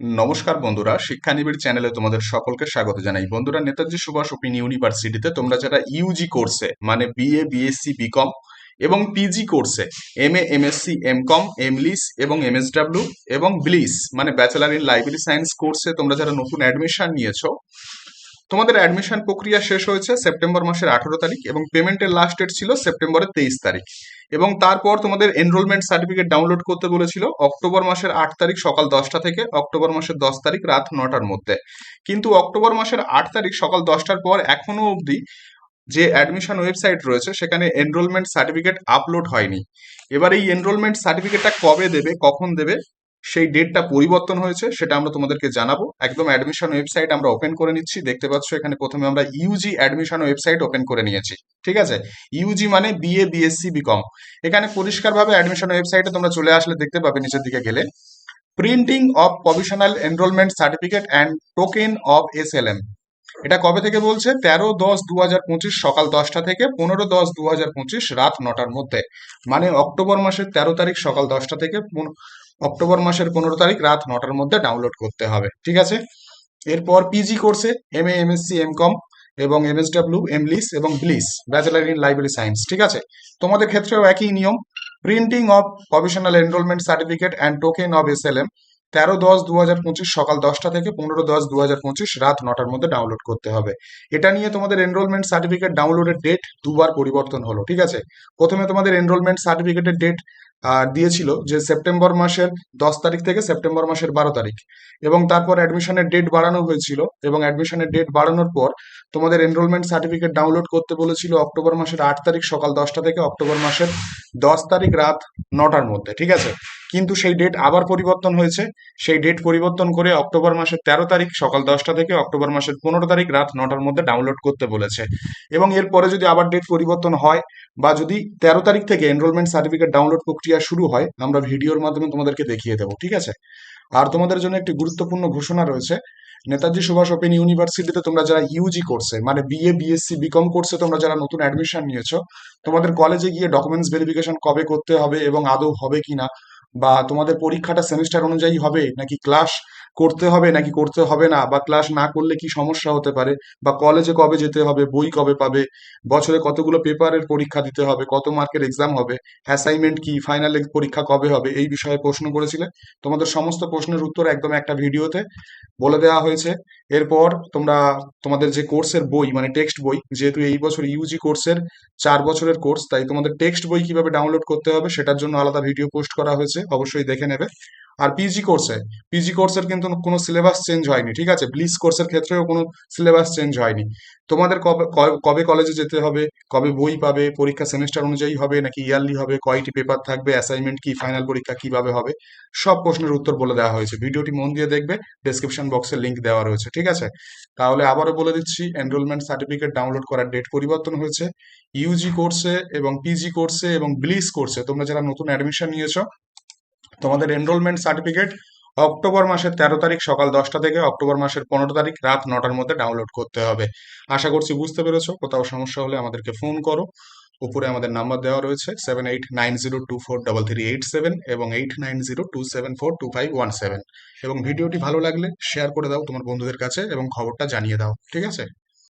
নমস্কার বন্ধুরা, শিক্ষানিবিড় চ্যানেলে তোমাদের সকলকে স্বাগত জানাই। বন্ধুরা, নেতাজি সুভাষ ওপেন ইউনিভার্সিটিতে তোমরা যারা ইউজি কোর্সে মানে বিএ বিএসসি বিকম এবং পিজি কোর্সে M A MSc MCom MLIS এবং এমএসডাব্লিউ এবং ব্লিস মানে ব্যাচেলার ইন লাইব্রেরি সায়েন্স কোর্সে তোমরা যারা নতুন অ্যাডমিশন নিয়েছো তোমাদের অ্যাডমিশন প্রক্রিয়া শেষ হয়েছে সেপ্টেম্বর মাসের আঠারো তারিখ এবং পেমেন্টের লাস্ট ডেট ছিল সেপ্টেম্বরের তেইশ তারিখ। এবং তারপর তোমাদের এনরোলমেন্ট সার্টিফিকেট ডাউনলোড করতে বলেছিল অক্টোবর মাসের আট তারিখ সকাল দশটা থেকে, অক্টোবর মাসের দশ তারিখ রাত নটার মধ্যে। কিন্তু অক্টোবর মাসের আট তারিখ সকাল দশটার পর এখনও অবধি যে অ্যাডমিশন ওয়েবসাইট রয়েছে, সেখানে এনরোলমেন্ট সার্টিফিকেট আপলোড হয়নি। এবার এই এনরোলমেন্ট সার্টিফিকেটটা কবে দেবে, কখন দেবে সেই ডেটটা পরিবর্তন হয়েছে, সেটা আমরা তোমাদেরকে জানাব। একদম অ্যাডমিশন ওয়েবসাইট আমরা ওপেন করে নিচ্ছি। দেখতে পাচ্ছ এখানে প্রথমে আমরা ইউজি অ্যাডমিশন ওয়েবসাইট ওপেন করে নিয়েছি। ঠিক আছে? ইউজি মানে বিএ বিএসসি বিকম এখানে পরিষ্কারভাবে অ্যাডমিশন ওয়েবসাইটে তোমরা চলে আসলে দেখতে পাবে নিচের দিকে গেলে। Printing of provisional enrolment certificate and token of S L M এটা কবে থেকে বলছে? তেরো দশ দু সকাল দশটা থেকে পনেরো দশ দু রাত নটার মধ্যে। মানে অক্টোবর মাসের তেরো তারিখ সকাল দশটা থেকে অক্টোবর মাসের পনেরো তারিখ রাত নটার মধ্যে ডাউনলোড করতে হবে, ঠিক আছে? এরপর পিজি কোর্সে M A MSc M Com এবং এমএসডাব্লিউ এমলিস এবং BLIS bachelor in library science ঠিক আছে? তোমাদের ক্ষেত্রেও একই নিয়ম printing of provisional enrolment certificate and token of S L M তেরো দশ দু হাজার পঁচিশ সকাল দশটা থেকে পনেরো দশ দু হাজার পঁচিশ রাত নটার মধ্যে ডাউনলোড করতে হবে। এটা নিয়ে তোমাদের এনরোলমেন্ট সার্টিফিকেট ডাউনলোডের ডেট দুবার পরিবর্তন হলো, ঠিক আছে? প্রথমে তোমাদের এনরোলমেন্ট সার্টিফিকেটের ডেট দিয়েছিল যে সেপ্টেম্বর মাসের দশ তারিখ থেকে সেপ্টেম্বর মাসের বারো তারিখ। এবং তারপর অ্যাডমিশনের ডেট বাড়ানো হয়েছিল এবং অ্যাডমিশনের ডেট বাড়ানোর পর তোমাদের এনরোলমেন্ট সার্টিফিকেট ডাউনলোড করতে বলেছিল অক্টোবর মাসের আট তারিখ সকাল দশটা থেকে অক্টোবর মাসের দশ তারিখ রাত নটার মধ্যে, ঠিক আছে? কিন্তু সেই ডেট আবার পরিবর্তন হয়েছে। সেই ডেট পরিবর্তন করে অক্টোবর মাসের তেরো তারিখ সকাল দশটা থেকে অক্টোবর মাসের পনেরো তারিখ রাত নটার মধ্যে ডাউনলোড করতে বলেছে। এবং এরপরে যদি আবার ডেট পরিবর্তন হয় বা যদি তেরো তারিখ থেকে এনরোলমেন্ট সার্টিফিকেট ডাউনলোড প্রক্রিয়া শুরু হয়, আমরা ভিডিওর মাধ্যমে তোমাদেরকে দেখিয়ে দেবো, ঠিক আছে? আর তোমাদের জন্য একটি গুরুত্বপূর্ণ ঘোষণা রয়েছে। নেতাজি সুভাষ ওপেন ইউনিভার্সিটিতে তোমরা যারা ইউজি কোর্সে মানে বিএ বিএসসি বিকম কোর্সে তোমরা যারা নতুন অ্যাডমিশন নিয়েছো, তোমাদের কলেজে গিয়ে ডকুমেন্টস ভেরিফিকেশন কবে করতে হবে এবং আদৌ হবে কিনা বা তোমাদের পরীক্ষাটা সেমিস্টার অনুযায়ী হবে, নাকি ক্লাস করতে হবে, নাকি করতে হবে না, বা ক্লাস না করলে কি সমস্যা হতে পারে, বা কলেজে কবে যেতে হবে, বই কবে পাবে, বছরে কতগুলো পেপারের পরীক্ষা দিতে হবে, কত মার্কের এক্সাম হবে অ্যাসাইনমেন্ট কি ফাইনাল পরীক্ষা কবে হবে, এই বিষয়ে প্রশ্ন করেছিলে? তোমাদের সমস্ত প্রশ্নের উত্তর একদম একটা ভিডিওতে বলে দেওয়া হয়েছে। এরপর তোমরা তোমাদের যে কোর্সের বই মানে টেক্সট বই, যেহেতু এই বছর ইউজি কোর্সের চার বছরের কোর্স তাই তোমাদের টেক্সট বই কীভাবে ডাউনলোড করতে হবে সেটার জন্য আলাদা ভিডিও পোস্ট করা হয়েছে, অবশ্যই দেখে নেবে। আর পিজি কোর্সে পিজি কোর্সের কিন্তু কোনো সিলেবাস চেঞ্জ হয়নি, ঠিক আছে? ব্লিস কোর্সের ক্ষেত্রেও কোনো সিলেবাস চেঞ্জ হয়নি। তোমাদের কবে কবে কলেজে যেতে হবে? কবে বই পাবে, পরীক্ষা সেমিস্টার অনুযায়ী হবে নাকি ইয়ারলি হবে, কয়টি পেপার থাকবে অ্যাসাইনমেন্ট কি ফাইনাল পরীক্ষা কীভাবে হবে, সব প্রশ্নের উত্তর বলে দেওয়া হয়েছে। ভিডিওটি মন দিয়ে দেখবে ডেসক্রিপশন বক্সে লিংক দেওয়া রয়েছে, ঠিক আছে? তাহলে আবারও বলে দিচ্ছি এনরোলমেন্ট সার্টিফিকেট ডাউনলোড করার ডেট পরিবর্তন হয়েছে। ইউজি কোর্সে এবং পিজি কোর্সে এবং ব্লিস কোর্সে তোমরা যারা নতুন অ্যাডমিশন নিয়েছো, তোমাদের এনরোলমেন্ট সার্টিফিকেট অক্টোবর মাসের তেরো তারিখ সকাল দশটা থেকে অক্টোবর মাসের পনেরো তারিখ রাত নটার মধ্যে ডাউনলোড করতে হবে। আশা করছি বুঝতে পেরেছ, কোথাও সমস্যা হলে আমাদেরকে ফোন করো। উপরে আমাদের নাম্বার দেওয়া রয়েছে seven eight nine zero two four double three eight seven এবং eight nine zero two seven four two five one seven এবং ভিডিওটি ভালো লাগলে শেয়ার করে দাও তোমার বন্ধুদের কাছে এবং খবরটা জানিয়ে দাও, ঠিক আছে?